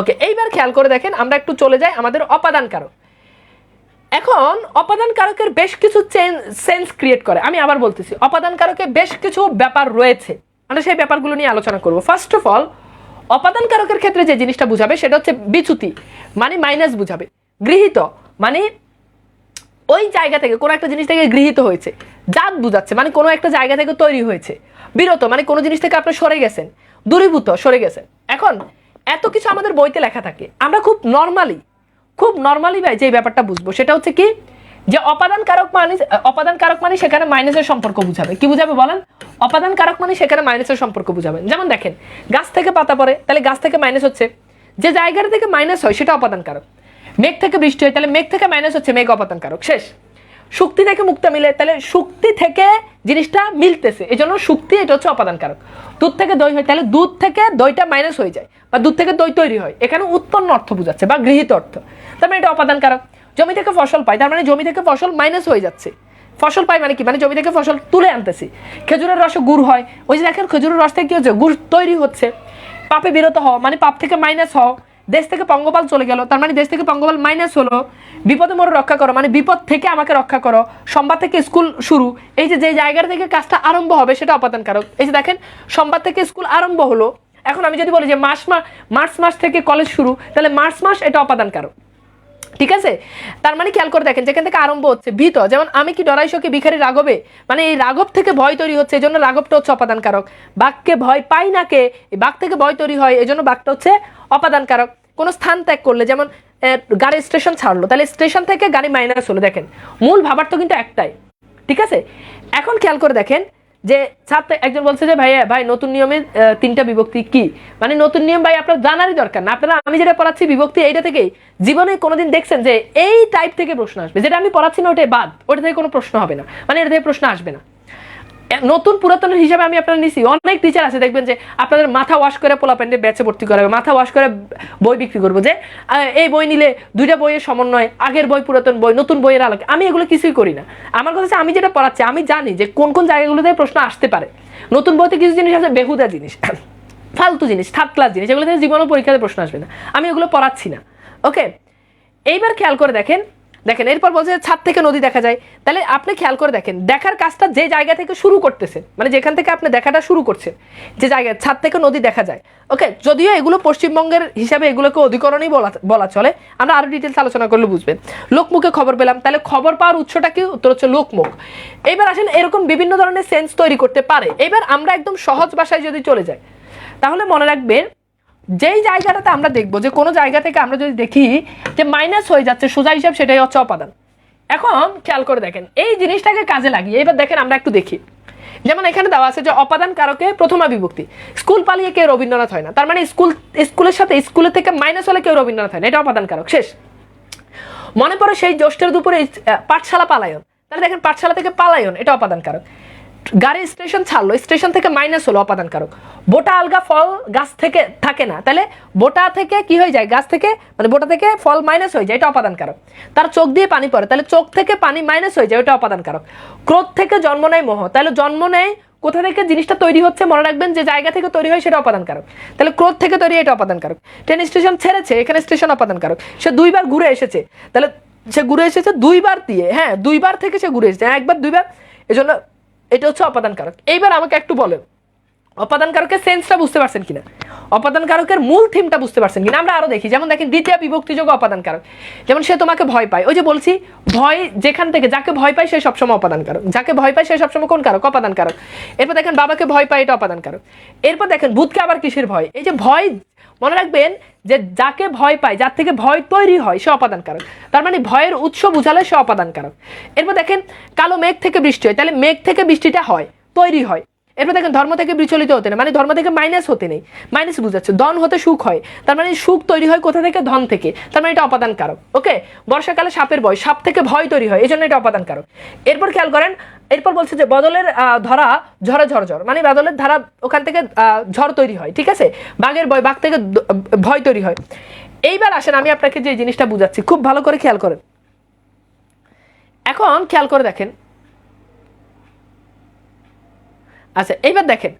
ওকে এইবার খেয়াল করে দেখেন, আমরা একটু চলে যাই আমাদের অপাদান কারক এখন অপাদান কারকের বেশ কিছু সেন্স ক্রিয়েট করে। আমি আবার বলতেছি অপাদান কারকে বেশ কিছু ব্যাপার রয়েছে। আমরা সেই ব্যাপারগুলো নিয়ে আলোচনা করব। ফার্স্ট অফ অল অপাদান কারকের ক্ষেত্রে যে জিনিসটা বুঝাবে, সেটা হচ্ছে বিচ্যুতি মানে মাইনাস বুঝাবে। গৃহীত মানে ওই জায়গা থেকে, কোনো একটা জিনিস থেকে গৃহীত হয়েছে। জাত বুঝাচ্ছে মানে কোনো একটা জায়গা থেকে তৈরি হয়েছে। বিরত মানে কোনো জিনিস থেকে আপনি সরে গেছেন। দূরীভূত, সরে গেছেন। এখন এত কিছু আমাদের বইতে লেখা থাকে। আমরা খুব নর্মালি খুব নর্মালি যে ব্যাপারটা বুঝব। সেটা হচ্ছে কি, যে অপাদান কারক মানে অপাদান কারক মানে সেখানে মাইনাসের সম্পর্ক বুঝাবে। কি বুঝাবে বলেন? অপাদান কারক মানে সেখানে মাইনাসের সম্পর্ক বুঝাবেন যেমন দেখেন, গাছ থেকে পাতা পড়ে, তাহলে গাছ থেকে মাইনাস হচ্ছে। যে জায়গাটা থেকে মাইনাস হয়, সেটা অপাদান কারক মেঘ থেকে বৃষ্টি হয়, তাহলে মেঘ থেকে মাইনাস হচ্ছে মেঘ অপাদান কারক শেষ। শুক্তি থেকে মুক্তা মিলে, তাহলে শক্তি থেকে জিনিসটা মিলতেছে। এই জন্য শক্তি এটা হচ্ছে অপাদান কারক দুধ থেকে দই হয়, তাহলে দুধ থেকে দইটা মাইনাস হয়ে যায় বা দুধ থেকে দই তৈরি হয়। এখানে উৎপন্ন অর্থ বোঝাচ্ছে বা গৃহীত অর্থ। তার মানে এটা অপাদান কারক জমি থেকে ফসল পাই তার মানে জমি থেকে ফসল মাইনাস হয়ে যাচ্ছে। ফসল পাই মানে কি? মানে জমি থেকে ফসল তুলে আনতেছি। খেজুরের রসে গুড় হয়। ওই যে দেখেন খেজুরের রস থেকে কি হচ্ছে? গুড় তৈরি হচ্ছে। পাপে বিরত হওয়া মানে পাপ থেকে মাইনাস হও দেশ থেকে পঙ্গপাল চলে গেল, তার মানে দেশ থেকে পঙ্গপাল মাইনাস হলো, বিপদে মোর রক্ষা করো মানে বিপদ থেকে আমাকে রক্ষা করো, সোমবার থেকে স্কুল শুরু, এই যে যে জায়গার থেকে কাজটা আরম্ভ হবে সেটা অপাদান কারক এই যে দেখেন, সোমবার থেকে স্কুল আরম্ভ হলো, এখন আমি যদি বলি যে মার্চ মাস মার্চ মাস থেকে কলেজ শুরু, তাহলে মার্চ মাস এটা অপাদান কারক ঠিক আছে? তার মানে খেয়াল করে দেখেন, যেখান থেকে আরম্ভ হচ্ছে, ভীত, যেমন আমি কি ডরাই শোকে ভিখারি রাগবে মানে এই রাগব থেকে ভয় তৈরি হচ্ছে, এই জন্য রাগবটা হচ্ছে অপাদান কারক বাঘকে ভয় পাই না কে, এই বাঘ থেকে ভয় তৈরি হয়, এই জন্য বাঘটা হচ্ছে অপাদান কারক কোনো স্থান ত্যাগ করলে যেমন গাড়ি স্টেশন ছাড়লো তাহলে স্টেশন থেকে গাড়ি মাইনাস হলো দেখেন। মূল ভাবার তো কিন্তু একটাই ঠিক আছে? এখন খেয়াল করে দেখেন যে ছাত্র একজন বলছে যে ভাইয়া ভাই নতুন নিয়মের আহ, তিনটা বিভক্তি কি? মানে নতুন নিয়ম ভাই আপনার জানারই দরকার না। আপনারা আমি যেটা পড়াচ্ছি বিভক্তি এইটা থেকেই জীবনে কোনোদিন দেখছেন যে এই টাইপ থেকে প্রশ্ন আসবে। যেটা আমি পড়াচ্ছি না ওটাই বাদ ওটা থেকে কোনো প্রশ্ন হবে না। মানে এটা থেকে প্রশ্ন আসবে না। নতুন পুরাতন হিসাবে আমি আপনারা নিছি। অনেক টিচার আছে, দেখবেন যে আপনাদের মাথা ওয়াশ করে পোলা প্যান্ডে ব্যাচে ভর্তি করাবে, মাথা ওয়াশ করে বই বিক্রি করব যে এই বই নিলে দুইটা বইয়ের সমন্বয়, আগের বই, পুরাতন বই, নতুন বইয়ের আলোকে। আমি এগুলো কিছুই করি না। আমার কথা হচ্ছে, আমি যেটা পড়াচ্ছি, আমি জানি যে কোন কোন জায়গাগুলোতে প্রশ্ন আসতে পারে। নতুন বইতে কিছু জিনিস আছে, বেহুদা জিনিস, ফালতু জিনিস থার্ড ক্লাস জিনিস এগুলো থেকে জীবনও পরীক্ষাতে প্রশ্ন আসবে না। আমি এগুলো পড়াচ্ছি না। ওকে এইবার খেয়াল করে দেখেন দেখেন, এরপর বলছে ছাদ থেকে নদী দেখা যায়। তাহলে আপনি খেয়াল করে দেখেন, দেখার কাজটা যে জায়গা থেকে শুরু করতেছেন মানে যেখান থেকে আপনি দেখাটা শুরু করছেন, যে জায়গায় ছাদ থেকে নদী দেখা যায়। ওকে, যদিও এগুলো পশ্চিমবঙ্গের হিসাবে এগুলোকে অধিকরণই বলা বলা চলে, আমরা আরও ডিটেলস আলোচনা করলে বুঝবেন। লোকমুখে খবর পেলাম, তাহলে খবর পাওয়ার উৎসটা কি? উত্তর হচ্ছে লোকমুখ। এবার আসেন, এরকম বিভিন্ন ধরনের সেন্স তৈরি করতে পারে। এবার আমরা একদম সহজ ভাষায় যদি চলে যাই, তাহলে মনে রাখবেন যেই জায়গাটাতে আমরা দেখব, যে কোনো জায়গা থেকে আমরা যদি দেখি যে মাইনাস হয়ে যাচ্ছে, সোজা হিসাব সেটাই হচ্ছে অপাদান। এখন খেয়াল করে দেখেন, এই জিনিসটাকে কাজে লাগিয়ে, এবার দেখেন আমরা একটু দেখি। যেমন এখানে দেওয়া আছে যে অপাদান কারকে প্রথমা বিভক্তি। স্কুল পালিয়ে কেউ রবীন্দ্রনাথ হয় না। তার মানে স্কুল, স্কুলের সাথে স্কুলের থেকে মাইনাস হলে কেউ রবীন্দ্রনাথ হয় না। এটা অপাদান কারক। শেষ। মনে পড়ে সেই জ্যৈষ্ঠের দুপুরে পাঠশালা পালায়ন। তাহলে দেখেন পাঠশালা থেকে পালায়ন, এটা অপাদান কারক। গাড়ি স্টেশন ছাড়লো, স্টেশন থেকে মাইনাস হলো অপাদান কারক বোটা আলগা ফল গাছ থেকে থাকে না। তাহলে বোটা থেকে কি হয়ে যায়? গাছ থেকে মানে বোটা থেকে ফল মাইনাস হয়ে যায়, এটা অপাদান কারক তার চোখ দিয়ে পানি পড়ে, তাহলে চোখ থেকে পানি মাইনাস হয়ে যায় এটা অপাদান কারক ক্রোধ থেকে জন্ম নেয় মোহ, তাহলে জন্ম নেয় কোথা থেকে? জিনিসটা তৈরি হচ্ছে, মনে রাখবেন যে জায়গা থেকে তৈরি হয় সেটা অপাদান কারক তাহলে ক্রোধ থেকে তৈরি হয়, এটা অপাদান কারক ট্রেন স্টেশন ছেড়েছে, এখানে স্টেশন অপাদান কারক সে দুইবার ঘুরে এসেছে। তাহলে সে ঘুরে এসেছে দুইবার দিয়ে হ্যাঁ দুইবার থেকে সে ঘুরে এসেছে। একবার, দুইবার, এজন্য এটা হচ্ছে অপাদান কারক এইবার আমাকে একটু বলেন। অপাদান কারকের সেন্সটা বুঝতে পারছেন কিনা? অপাদান কারকের মূল থিমটা বুঝতে পারছেন কিনা? আমরা আরও দেখি। যেমন দেখেন, দ্বিতীয় বিভক্তি যোগ অপাদান কারক যেমন সে তোমাকে ভয় পায়। ওই যে বলছি, ভয় যেখান থেকে যাকে ভয় পায়, সে সবসময় অপাদান কারক যাকে ভয় পায়, সে সবসময় কোন কারক? অপাদান কারক এরপর দেখেন, বাবাকে ভয় পায়, এটা অপাদান কারক এরপর দেখেন, ভূতকে আবার কিসের ভয়? এই যে ভয়, মনে রাখবেন যে যাকে ভয় পায়, যার থেকে ভয় তৈরি হয়, সে অপাদান কারক তার মানে ভয়ের উৎস বুঝালে সে অপাদান কারক এরপর দেখেন, কালো মেঘ থেকে বৃষ্টি হয়। তাহলে মেঘ থেকে বৃষ্টিটা হয়, তৈরি হয়। এরপর দেখেন ধর্ম থেকে বিচলিত হতে নেই মানে ধর্ম থেকে মাইনাস হতে নেই। মাইনাস বুঝাচ্ছে, ধন হতে সুখ হয়। তার মানে সুখ তৈরি হয় কোথা থেকে? ধন থেকে। তার মানে এটা অপাদান কারক ওকে বর্ষাকালে সাপের ভয়, সাপ থেকে ভয় তৈরি হয় এই জন্য এটা অপাদান কারক এরপর খেয়াল করেন, এরপর বলছে যে বদলের ধরা ঝড়ে ঝড় ঝড় মানে বদলের ধারা ওখান থেকে ঝড় তৈরি হয়, ঠিক আছে? বাঘের ভয়, বাঘ থেকে ভয় তৈরি হয়। এইবার আসেন, আমি আপনাকে যে জিনিসটা বুঝাচ্ছি, খুব ভালো করে খেয়াল করেন। এখন খেয়াল করে দেখেন আচ্ছা এইবার দেখেন।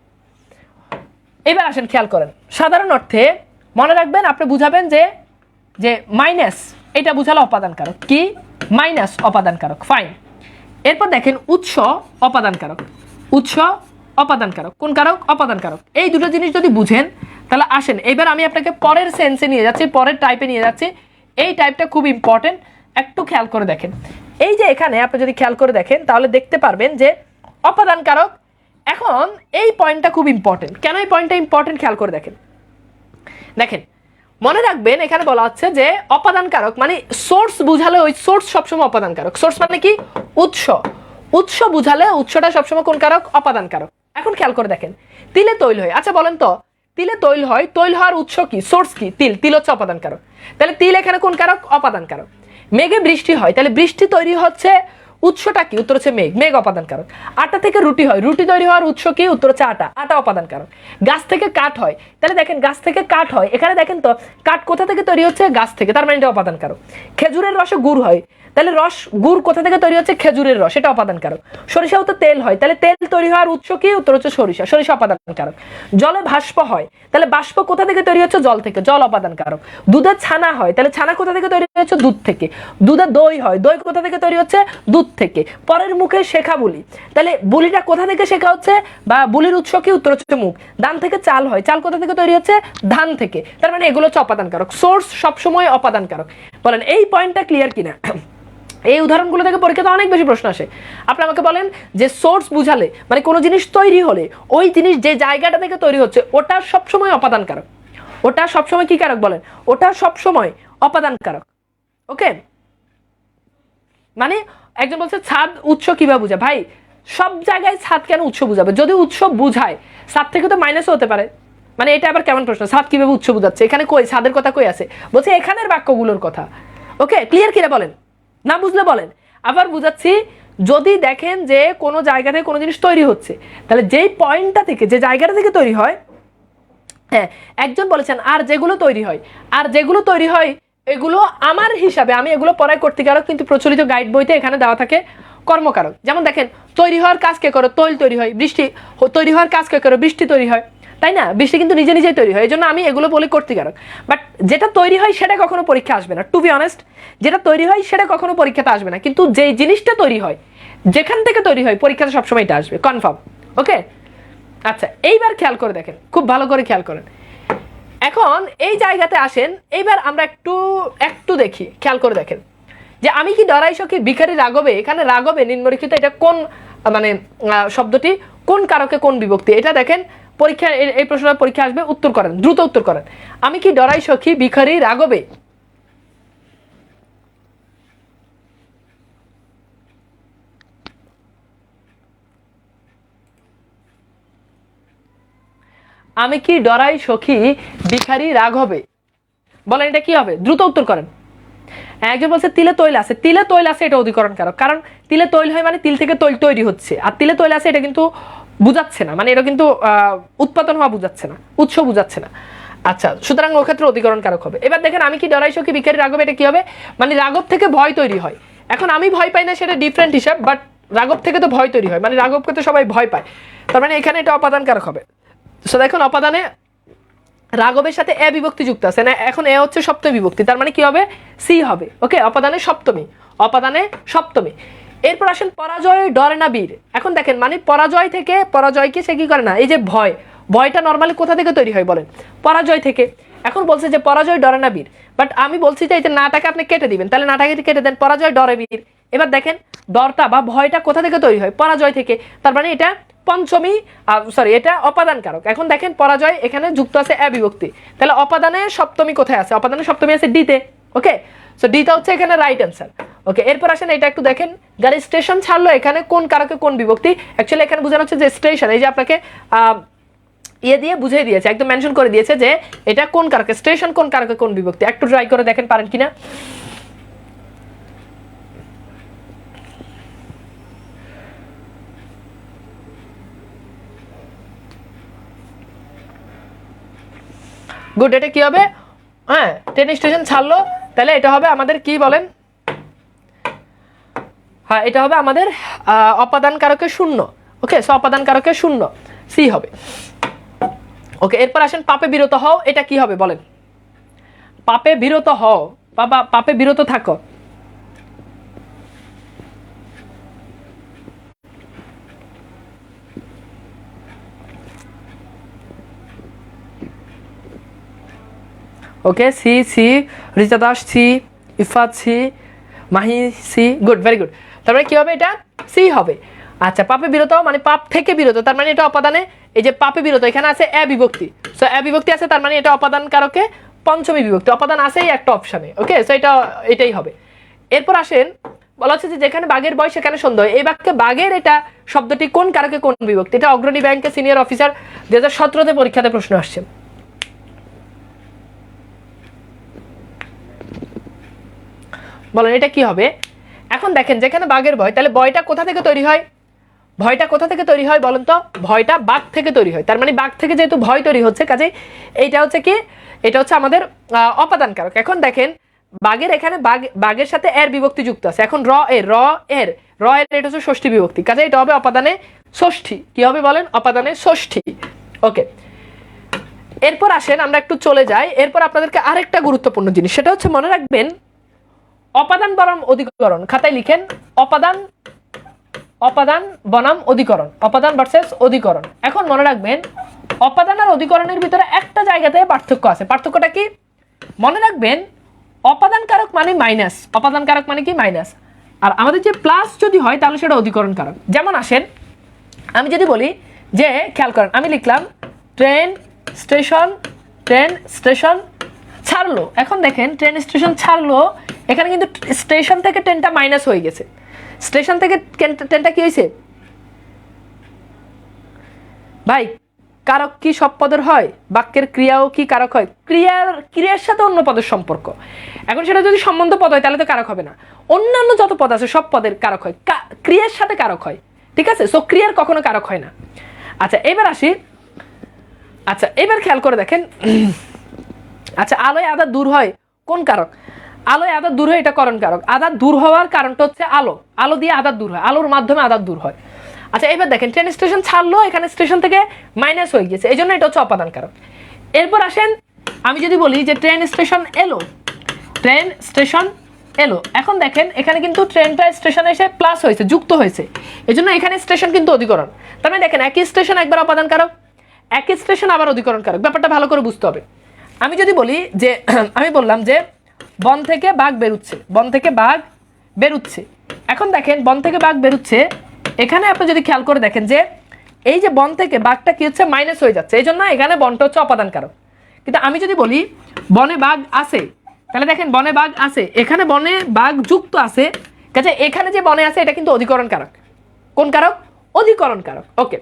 এবার আসেন, খেয়াল করেন। সাধারণ অর্থে মনে রাখবেন, আপনি বুঝাবেন যে যে মাইনাস এটা বুঝালো অপাদান কারক কি? মাইনাস অপাদান কারক ফাইন এরপর দেখেন, উৎস অপাদান কারক উৎস অপাদান কারক কোন কারক? অপাদান কারক এই দুটো জিনিস যদি বুঝেন, তাহলে আসেন, এবার আমি আপনাকে পরের সেন্সে নিয়ে যাচ্ছি, পরের টাইপে নিয়ে যাচ্ছি। এই টাইপটা খুব ইম্পর্টেন্ট একটু খেয়াল করে দেখেন। এই যে এখানে আপনি যদি খেয়াল করে দেখেন, তাহলে দেখতে পারবেন যে অপাদান কারক এখন এই পয়েন্টটা খুব ইম্পর্টেন্ট কেন এই পয়েন্টটা ইম্পর্টেন্ট খেয়াল করে দেখেন? দেখেন, মনে রাখবেন এখানে বলা হচ্ছে যে অপাদান কারক মানে সোর্স বুঝালে ওই সোর্স সবসময় অপাদান কারক সোর্স মানে কি? উৎস। উৎস বুঝালে উৎসটা সবসময় কোন কারক? অপাদান কারক এখন খেয়াল করে দেখেন, তিলে তৈল হয়। আচ্ছা বলেন তো, তিলে তৈল হয়, তৈল হওয়ার উৎস কি? সোর্স কি? তিল। তিল হচ্ছে অপাদান কারক তাহলে তিল এখানে কোন কারক? অপাদান কারক মেঘে বৃষ্টি হয়, তাহলে বৃষ্টি তৈরি হচ্ছে উৎসটা কি? উত্তর হচ্ছে মেঘ। মেঘ অপাদান কারক আটা থেকে রুটি হয়। রুটি তৈরি হওয়ার উৎস কি? উত্তর হচ্ছে আটা। আটা অপাদান কারক গাছ থেকে কাঠ হয়। তাহলে দেখেন, গাছ থেকে কাঠ হয়। এখানে দেখেন তো, কাঠ কোথা থেকে তৈরি হচ্ছে? গাছ থেকে। তার মানে এটা অপাদান কারক খেজুরের রসে গুড় হয়। তাহলে রস, গুড় কোথা থেকে তৈরি হচ্ছে? খেজুরের রস এটা অপাদান কারক সরিষাও তো তেল হয়, তাহলে তেল তৈরি হওয়ার উৎস কি? উত্তর হচ্ছে সরিষা সরিষা অপাদান কারক জলে ভাস্প হয়, তাহলে বাষ্প কোথা থেকে তৈরি হচ্ছে? জল থেকে, জল অপাদান কারক দুধের ছানা হয়, তাহলে ছানা কোথা থেকে তৈরি হচ্ছে? দুধ থেকে। দুধে দই হয়, দই কোথা থেকে তৈরি হচ্ছে? দুধ থেকে। পরের মুখে শেখা বুলি। তাহলে বুলিটা কোথা থেকে শেখা হচ্ছে? বা বুলির উৎস কি? উত্তর হচ্ছে মুখ। ধান থেকে চাল হয়, চাল কোথা থেকে তৈরি হচ্ছে? ধান থেকে। তার মানে এগুলো হচ্ছে অপাদান কারক সোর্স সবসময় অপাদান কারক বলেন, এই পয়েন্টটা ক্লিয়ার কিনা? এই উদাহরণগুলো থেকে পরীক্ষাতে অনেক বেশি প্রশ্ন আসে। আপনি আমাকে বলেন যে সোর্স বুঝালে মানে কোনো জিনিস তৈরি হলে, ওই জিনিস যে জায়গাটা থেকে তৈরি হচ্ছে, ওটা সবসময় অপাদান কারক ওটা সবসময় কি কারক বলেন? ওটা সবসময় অপাদান কারক ওকে? মানে একজন বলছে, ছাদ উৎস কীভাবে বুঝায়? ভাই, সব জায়গায় ছাদ কেন উৎস বুঝাবে? যদি উৎস বুঝায়, ছাদ থেকে তো মাইনাসও হতে পারে। মানে এটা আবার কেমন প্রশ্ন? ছাদ কীভাবে উৎস বুঝাচ্ছে? এখানে কই, ছাদের কথা কই আছে? বলছে, এখানের বাক্যগুলোর কথা। ওকে? ক্লিয়ার কিনা বলেন? না বুঝলে বলেন। আবার বুঝাচ্ছি, যদি দেখেন যে কোনো জায়গা থেকে কোনো জিনিস তৈরি হচ্ছে, তাহলে যেই পয়েন্টটা থেকে, যে জায়গাটা থেকে তৈরি হয় হ্যাঁ একজন বলেছেন, আর যেগুলো তৈরি হয়, আর যেগুলো তৈরি হয়, এগুলো আমার হিসাবে, আমি এগুলো পড়ায় কর্তৃকারক, কিন্তু প্রচলিত গাইড বইতে এখানে দেওয়া থাকে কর্মকারক। যেমন দেখেন, তৈরি হওয়ার কাজ কে করো? তৈল তৈরি হয়, বৃষ্টি, তৈরি হওয়ার কাজ কে করো? বৃষ্টি তৈরি হয়। তাই না? বৃষ্টি কিন্তু নিজে নিজেই তৈরি হয় এই জন্য আমি এগুলো বলি কর্তৃকারক। বাট যেটা তৈরি হয় সেটা কখনো পরীক্ষা আসবে না টু বি অনেস্ট যেটা তৈরি হয় সেটা কখনো পরীক্ষাতে আসবে না, কিন্তু যে জিনিসটা তৈরি হয়, যেখান থেকে তৈরি হয়, পরীক্ষাতে সবসময় এটা আসবে কনফার্ম ওকে আচ্ছা এইবার খেয়াল করে দেখেন, খুব ভালো করে খেয়াল করেন। এখন এই জায়গাতে আসেন, এইবার আমরা একটু একটু দেখি, খেয়াল করে দেখেন। যে আমি কি ডরাই সখী, ভিখারি রাগবে এখানে রাগবে নিম্নলিখিত এটা কোন মানে শব্দটি কোন কারকে কোন বিভক্তি? এটা দেখেন পরীক্ষা এই- প্রশ্নের পরীক্ষা আসবে, উত্তর করেন, দ্রুত উত্তর করেন। আমি কি ডরাই সখী, ভিখারি রাগবে আমি কি ডরাই সখী, ভিখারি রাগ হবে বলেন এটা কি হবে? দ্রুত উত্তর করেন। একজন বলছে, তিলে তৈল আছে। তিলে তৈল আছে এটা অধিকরণ কারক কারণ তিলে তৈল হয় মানে তিল থেকে তৈল তৈরি হচ্ছে। আর তিলে তৈল আছে এটা কিন্তু বুঝাচ্ছে না। মানে এটা কিন্তু উৎপাদন হওয়া বুঝাচ্ছে না। উৎস বুঝাচ্ছে না। আচ্ছা সুতরাং ক্ষেত্রে অধিকরণ কারক হবে। এবার দেখেন, আমি কি ডরাই সখী বিকারি রাঘব, এটা কি হবে? মানে রাঘব থেকে ভয় তৈরি হয়। এখন আমি ভয় পাই না, সেটা ডিফারেন্ট হিসাব বাট রাঘব থেকে তো ভয় তৈরি হয়। মানে রাঘবকে তো সবাই ভয় পায়। তার মানে এখানে এটা অপাদান কারক হবে। সো দেখুন, অপাদানে রাঘবের সাথে এ বিভক্তি যুক্ত আছে। না, এখন এ হচ্ছে সপ্তমী বিভক্তি। তার মানে কি হবে? সি হবে। ওকে অপাদানে সপ্তমী। অপাদানে সপ্তমী। এরপর আসেন পরাজয় ডরে না বীর। এখন দেখেন মানে পরাজয় থেকে পরাজয়কে সে কি করে না, এই যে ভয়, ভয়টা নর্মালি কোথা থেকে তৈরি হয় বলেন? পরাজয় থেকে। এখন বলছে যে পরাজয় ডরে না বীর। বাট আমি বলছি যে এই যে নাটাকে আপনি কেটে দিবেন, তাহলে নাটাকে কেটে দেন, পরাজয় ডরে বীর। এবার দেখেন, ডরটা বা ভয়টা কোথা থেকে তৈরি হয়? পরাজয় থেকে। তার মানে এটা পঞ্চমী সরি এটা অপাদান কারক এখন দেখেন, পরাজয় এখানে যুক্ত আছে এ বিভক্তি তাহলে অপাদানে সপ্তমী কোথায় আছে? অপাদানে সপ্তমী আছে ডিতে ওকে সো ডিটা হচ্ছে এখানে রাইট অ্যান্সার ওকে এরপর আসেন, এটা একটু দেখেন গাড়ি স্টেশন ছাড়লো এখানে, কোন কারকে কোন বিভক্তি? অ্যাকচুয়ালি এখানে বোঝানো হচ্ছে যে স্টেশন এই যে আপনাকে ইয়ে দিয়ে বুঝিয়ে দিয়েছে, একদম মেনশন করে দিয়েছে যে এটা কোন কারকে স্টেশন কোন কারকে কোন বিভক্তি? একটু ট্রাই করে দেখেন পারেন কিনা। গুড এটা কি হবে? হ্যাঁ ট্রেন স্টেশন ছাড়লো তাহলে এটা হবে আমাদের কি বলেন? হ্যাঁ এটা হবে আমাদের অপাদান কারকে শূন্য। ওকে সো অপাদান কারকে শূন্য। সি হবে। ওকে এরপর আসেন পাপে বিরত হও, এটা কি হবে বলেন? পাপে বিরত হও বা, পাপে বিরত থাকো। ওকে সি সি Rita Das C Ifat C Mahi C good very good তার মানে কি হবে এটা? সি হবে। আচ্ছা পাপে বিরত মানে পাপ থেকে বিরত, তার মানে এটা অপাদানে, এই যে পাপে বিরত, এখানে আছে এ বিভক্তি। সো এ বিভক্তি আছে, তার মানে এটা অপাদান কারকে? পঞ্চমী বিভক্তি, অপাদান আছেই একটা অপশানে ওকে সো এটা, এটাই হবে। এরপর আসেন, বলা হচ্ছে যে যেখানে বাঘের বয়স সেখানে সন্দেহ এই বাক্যে বাঘের এটা শব্দটি কোন কারকে কোন বিভক্তি? এটা অগ্রণী ব্যাংকের সিনিয়র অফিসার দু হাজার সতেরোতে পরীক্ষাতে প্রশ্ন আসছে। বলেন, এটা কি হবে? এখন দেখেন, যেখানে বাঘের ভয়, তাহলে ভয়টা কোথা থেকে তৈরি হয়? ভয়টা কোথা থেকে তৈরি হয় বলেন তো? ভয়টা বাঘ থেকে তৈরি হয়। তার মানে বাঘ থেকে যেহেতু ভয় তৈরি হচ্ছে কাজে এইটা হচ্ছে কি? এটা হচ্ছে আমাদের অপাদান কারক এখন দেখেন, বাঘের এখানে বাঘ, বাঘের সাথে এর বিভক্তি যুক্ত আছে। এখন র এর র এর র এর এটা হচ্ছে ষষ্ঠী বিভক্তি। কাজে এটা হবে অপাদানে ষষ্ঠী। কি হবে বলেন? অপাদানে ষষ্ঠী। ওকে। এরপর আসেন, আমরা একটু চলে যাই। এরপর আপনাদেরকে আরেকটা গুরুত্বপূর্ণ জিনিস, সেটা হচ্ছে মনে রাখবেন অপাদান বনাম অধিকরণ। খাতায় লিখেন, অপাদান অপাদান বনাম অধিকরণ। অপাদান ভার্সেস অধিকরণ। এখন মনে রাখবেন, অপাদান আর অধিকরণের ভিতরে একটা জায়গাতে পার্থক্য আছে। পার্থক্যটা কি? মনে রাখবেন, অপাদান কারক মানে মাইনাস অপাদান কারক মানে কি? মাইনাস আর আমাদের যে প্লাস যদি হয়, তাহলে সেটা অধিকরণ কারক। যেমন আসেন, আমি যদি বলি যে, খেয়াল করেন, আমি লিখলাম ট্রেন স্টেশন ট্রেন স্টেশন ছাড়লো। এখন দেখেন ট্রেন স্টেশন ছাড়লো এখানে কিন্তু স্টেশন থেকে ট্রেনটা মাইনাস হয়ে গেছে। স্টেশন থেকে ট্রেন- ট্রেনটা কি হয়েছে? ভাই, কারক কি সব পদের হয়? বাক্যের ক্রিয়াও কি কারক হয়? ক্রিয়ার ক্রিয়ার সাথে অন্য পদের সম্পর্ক। এখন সেটা যদি সম্বন্ধ পদ হয়, তাহলে তো কারক হবে না। অন্যান্য যত পদ আছে, সব পদের কারক হয়। ক্রিয়ার সাথে কারক হয়। ঠিক আছে? সো ক্রিয়ার কখনো কারক হয় না। আচ্ছা এবার আসি। আচ্ছা এবার খেয়াল করে দেখেন। আচ্ছা আলোয় আদা দূর হয়। কোন কারক? আলোয় আদার দূর হয়, এটা করণ কারক আদা দূর হওয়ার কারণটা হচ্ছে আলো। আলো দিয়ে আদা দূর হয়, আলোর মাধ্যমে আদা দূর হয়। আচ্ছা এবার দেখেন ট্রেন স্টেশন ছাড়লো, এখানে স্টেশন থেকে মাইনাস হয়ে গেছে এই জন্য এটা হচ্ছে অপাদান কারক এরপর আসেন, আমি যদি বলি যে ট্রেন স্টেশন এলো ট্রেন স্টেশন এলো। এখন দেখেন, এখানে কিন্তু ট্রেনটা স্টেশনে এসে প্লাস হয়েছে, যুক্ত হয়েছে। এই জন্য এখানে স্টেশন কিন্তু অধিকরণ। তার মানে দেখেন, একই স্টেশন একবার অপাদান কারক একই স্টেশন আবার অধিকরণ কারক ব্যাপারটা ভালো করে বুঝতে হবে। আমি যদি বলি যে, আমি বললাম যে বন থেকে বাঘ বেরুচ্ছে, বন থেকে বাঘ বেরুচ্ছে। এখন দেখেন, বন থেকে বাঘ বেরুচ্ছে। এখানে আপনি যদি খেয়াল করে দেখেন যে, এই যে বন থেকে বাঘটা কি হচ্ছে মাইনাস হয়ে যাচ্ছে। এই জন্য এখানে বনটা হচ্ছে অপাদান কারক কিন্তু আমি যদি বলি, বনে বাঘ আছে, তাহলে দেখেন বনে বাঘ আছে। এখানে বনে বাঘ যুক্ত আছে। কাজে এখানে যে বনে আছে, এটা কিন্তু অধিকরণ কারক কোন কারক? অধিকরণ কারক ওকে।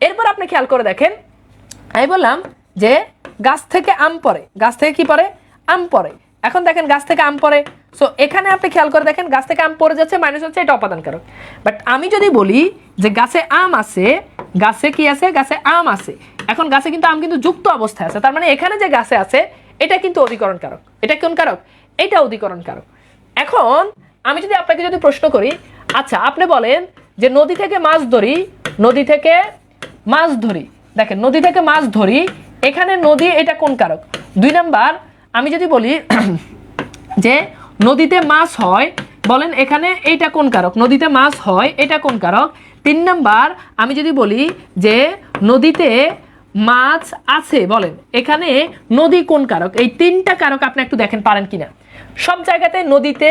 এরপর আপনি খেয়াল করে দেখেন, আমি বললাম যে, গাছ থেকে আম পড়ে। গাছ থেকে কি পরে আম পড়ে। এখন দেখেন গাছ থেকে আম পড়ে। সো এখানে আপনি খেয়াল করে দেখেন গাছ থেকে আম পড়ে যাচ্ছে মাইনাস হচ্ছে এটা অপাদান কারক বাট আমি যদি বলি যে গাছে আম আছে, গাছে কি আছে? গাছে আম আছে। এখন গাছে কিন্তু আম কিন্তু যুক্ত অবস্থায় আছে। তার মানে এখানে যে গাছে আছে, এটা কিন্তু অধিকরণ কারক এটা কোন কারক? এটা অধিকরণ কারক এখন আমি যদি আপনাকে যদি প্রশ্ন করি আচ্ছা আপনি বলেন যে নদী থেকে মাছ ধরি, নদী থেকে মাছ ধরি। দেখেন, নদী থেকে মাছ ধরি, এখানে নদী এটা কোন কারক? দুই নাম্বার আমি যদি বলি যে নদীতে মাছ হয়, বলেন এখানে এইটা কোন কারক? নদীতে মাছ হয়, এটা কোন কারক? তিন নাম্বার, আমি যদি বলি যে নদীতে মাছ আছে, বলেন এখানে নদী কোন কারক? এই তিনটা কারক আপনি একটু দেখেন, পারেন কিনা। সব জায়গাতে নদীতে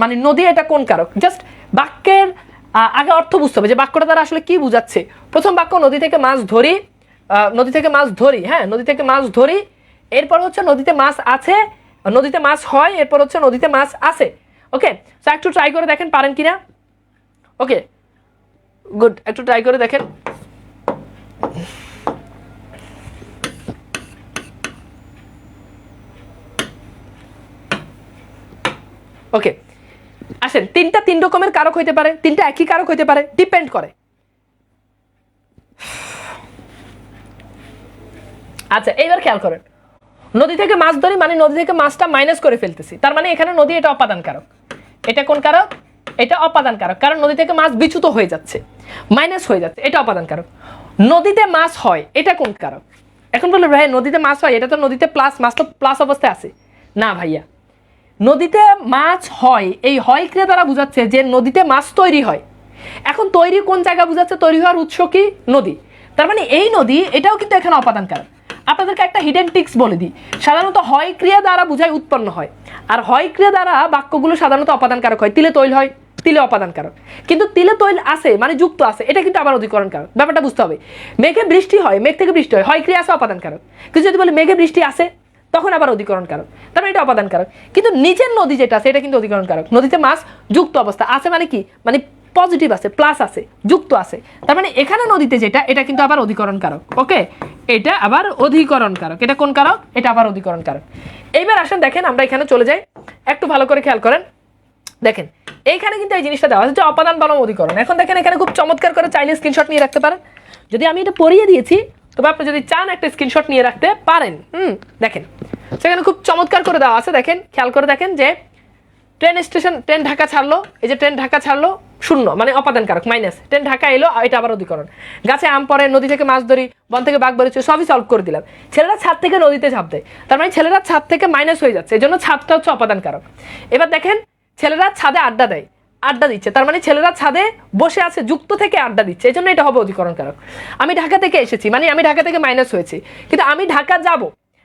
মানে নদী এটা কোন কারক? জাস্ট বাক্যের আগে অর্থ বুঝতে হবে যে বাক্যটা তারা আসলে কি বুঝাচ্ছে। প্রথম বাক্য, নদী থেকে মাছ ধরি নদী থেকে মাছ ধরি হ্যাঁ নদী থেকে মাছ ধরি এরপর হচ্ছে নদীতে মাছ আছে, নদীতে মাছ হয়, এরপর হচ্ছে নদীতে মাছ আছে। ওকে তো একটু ট্রাই করে দেখেন পারেন কিনা। ওকে গুড একটু ট্রাই করে দেখেন। ওকে আসেন, তিনটা তিন রকমের কারক হইতে পারে, তিনটা একই কারক হইতে পারে ডিপেন্ড করে। আচ্ছা এইবার খেয়াল করেন। নদী থেকে মাছ ধরি মানে নদী থেকে মাছটা মাইনাস করে ফেলতেছি। তার মানে এখানে নদী এটা অপাদান কারক এটা কোন কারক? এটা অপাদান কারক কারণ নদী থেকে মাছ বিচ্যুত হয়ে যাচ্ছে। মাইনাস হয়ে যাচ্ছে, এটা অপাদান কারক নদীতে মাছ হয়, এটা কোন কারক? এখন বলল, ভাই, নদীতে মাছ হয়, এটা তো নদীতে প্লাস মাছ তো প্লাস অবস্থায় আছে। না ভাইয়া, নদীতে মাছ হয়, এই হয় ক্রিয়া দ্বারা বোঝাচ্ছে যে নদীতে মাছ তৈরি হয়। এখন তৈরি কোন জায়গা বোঝাচ্ছে? তৈরি হওয়ার উৎস কি? নদী। তার মানে এই নদী, এটাও কিন্তু এখানে অপাদান কারক আপনাদেরকে একটা হিডেন টিক্স বলে দিই। সাধারণত হয় ক্রিয়া দ্বারা বোঝায় উৎপন্ন হয়। আর হয় ক্রিয়া দ্বারা বাক্যগুলো সাধারণত অপাদান কারক হয়। তিলে তৈল হয়, তিলে অপাদান কারক কিন্তু তিলে তৈল আছে মানে যুক্ত আছে, এটা কিন্তু আবার অধিকরণ কারক ব্যাপারটা বুঝতে হবে। মেঘে বৃষ্টি হয়, মেঘ থেকে বৃষ্টি হয় হয় ক্রিয়া আছে অপাদান কারক কিন্তু যদি বলে মেঘে বৃষ্টি আছে, তখন আবার অধিকরণ কারক তার মানে এটা অপাদান কারক কিন্তু নিচের নদী যেটা আছে এটা কিন্তু অধিকরণ কারক নদীতে মাছ যুক্ত অবস্থা। আছে মানে কি? মানে পজিটিভ আছে প্লাস আছে, যুক্ত আছে। তার মানে এখানে নদীতে যেটা, এটা কিন্তু আবার অধিকরণ কারক ওকে? এটা আবার অধিকরণ কারক এটা কোন কারক? এটা আবার অধিকরণ কারক এইবার আসেন, দেখেন, আমরা এখানে চলে যাই। একটু ভালো করে খেয়াল করেন। দেখেন, এইখানে কিন্তু এই জিনিসটা দেওয়া আছে যে অপাদান বলম অধিকরণ। এখন দেখেন, এখানে খুব চমৎকার করে চাইলে স্ক্রিনশট নিয়ে রাখতে পারেন। যদি আমি এটা পড়িয়ে দিয়েছি, তবে আপনি যদি চান একটা স্ক্রিনশট নিয়ে রাখতে পারেন। হুম, দেখেন, সেখানে খুব চমৎকার করে দেওয়া আছে। দেখেন, খেয়াল করে দেখেন যে ট্রেন স্টেশন ট্রেন ঢাকা ছাড়লো। এই যে ট্রেন ঢাকা ছাড়লো শূন্য মানে অপাদান কারক মাইনাস ট্রেন ঢাকা এলো এটা আবার অধিকরণ। গাছে আম পড়ে, নদী থেকে মাছ ধরি, বন থেকে বাঘ বেরোচ্ছে, সবই সলভ করে দিলাম। ছেলেরা ছাদ থেকে নদীতে ঝাঁপ দেয়। তার মানে ছেলেরা ছাদ থেকে মাইনাস হয়ে যাচ্ছে এই জন্য ছাদটা হচ্ছে অপাদান কারক এবার দেখেন, ছেলেরা ছাদে আড্ডা দেয়, আড্ডা দিচ্ছে। তার মানে ছেলেরা ছাদে বসে আছে, যুক্ত থেকে আড্ডা দিচ্ছে এই জন্য এটা হবে অধিকরণ কারক আমি ঢাকা থেকে এসেছি মানে আমি ঢাকা থেকে মাইনাস হয়েছি। কিন্তু আমি ঢাকা যাব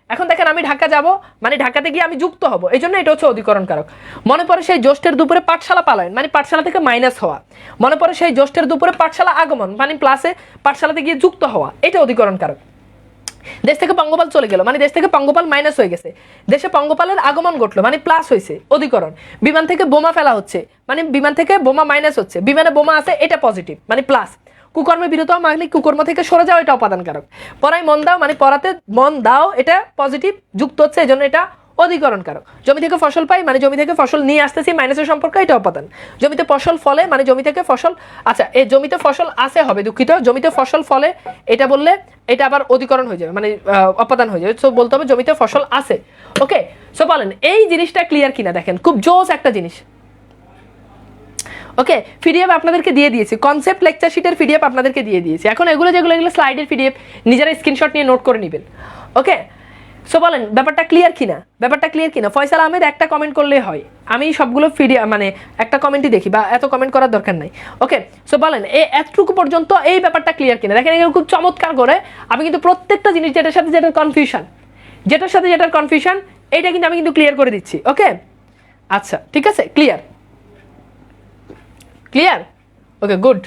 এখন দেখেন আমি ঢাকা যাব মানে ঢাকাতে গিয়ে আমি যুক্ত হব। এই জন্য এটা হচ্ছে অধিকরণ কারক মনে পড়ে সেই জ্যৈষ্ঠের দুপুরে পাঠশালা পালায়ন মানে পাঠশালা থেকে মাইনাস হওয়া। মনে পড়ে সেই জ্যৈষ্ঠের দুপুরে পাঠশালা আগমন মানে প্লাসে পাঠশালাতে গিয়ে যুক্ত হওয়া। এটা অধিকরণ কারক দেশ থেকে পঙ্গপাল চলে গেল মানে দেশ থেকে পঙ্গপাল মাইনাস হয়ে গেছে। দেশে পঙ্গপালের আগমন ঘটলো মানে প্লাস হয়েছে অধিকরণ। বিমান থেকে বোমা ফেলা হচ্ছে মানে বিমান থেকে বোমা মাইনাস হচ্ছে। বিমানে বোমা আছে, এটা পজিটিভ মানে প্লাস কুকর্মে বিরত মানে কুকর্ম থেকে সরে যাওয়া এটা অপাদান কারক পড়ায় মন দাও মানে পড়াতে মন দাও, এটা পজিটিভ যুক্ত হচ্ছে এই জন্য এটা অধিকরণ কারক জমি থেকে ফসল পাই মানে জমি থেকে ফসল নিয়ে আসতেছি মাইনাসের সম্পর্ক এটা অপাদান জমিতে ফসল ফলে মানে জমি থেকে ফসল আচ্ছা এই জমিতে ফসল আসে হবে দুঃখিত, জমিতে ফসল ফলে এটা বললে এটা আবার অধিকরণ হয়ে যাবে মানে অপাদান হয়ে যাবে। সো বলতে হবে জমিতে ফসল আসে ওকে সো বলেন, এই জিনিসটা ক্লিয়ার কিনা দেখেন, খুব জোস একটা জিনিস। ওকে পিডিএফ আপনাদেরকে দিয়ে দিয়েছি। কনসেপ্ট লেকচার শিটের পিডিএফ আপনাদেরকে দিয়ে দিয়েছি। এখন এগুলো যেগুলো, এগুলো স্লাইডের পিডিএফ নিজেরা স্ক্রিনশট নিয়ে নোট করে নেবেন। ওকে সো বলেন, ব্যাপারটা ক্লিয়ার কিনা? ব্যাপারটা ক্লিয়ার কিনা? ফয়সাল আহমেদ একটা কমেন্ট করলে হয়। আমি সবগুলো পিডিএফ মানে একটা কমেন্টই দেখি বা এত কমেন্ট করার দরকার নাই। ওকে সো বলেন এই এতটুকু পর্যন্ত এই ব্যাপারটা ক্লিয়ার কিনা? দেখেন এখানে খুব চমৎকার করে আমি কিন্তু প্রত্যেকটা জিনিস, যেটার সাথে যেটার কনফিউশন যেটার সাথে যেটার কনফিউশন এইটা কিন্তু আমি কিন্তু ক্লিয়ার করে দিচ্ছি। ওকে আচ্ছা ঠিক আছে? Clear clear okay good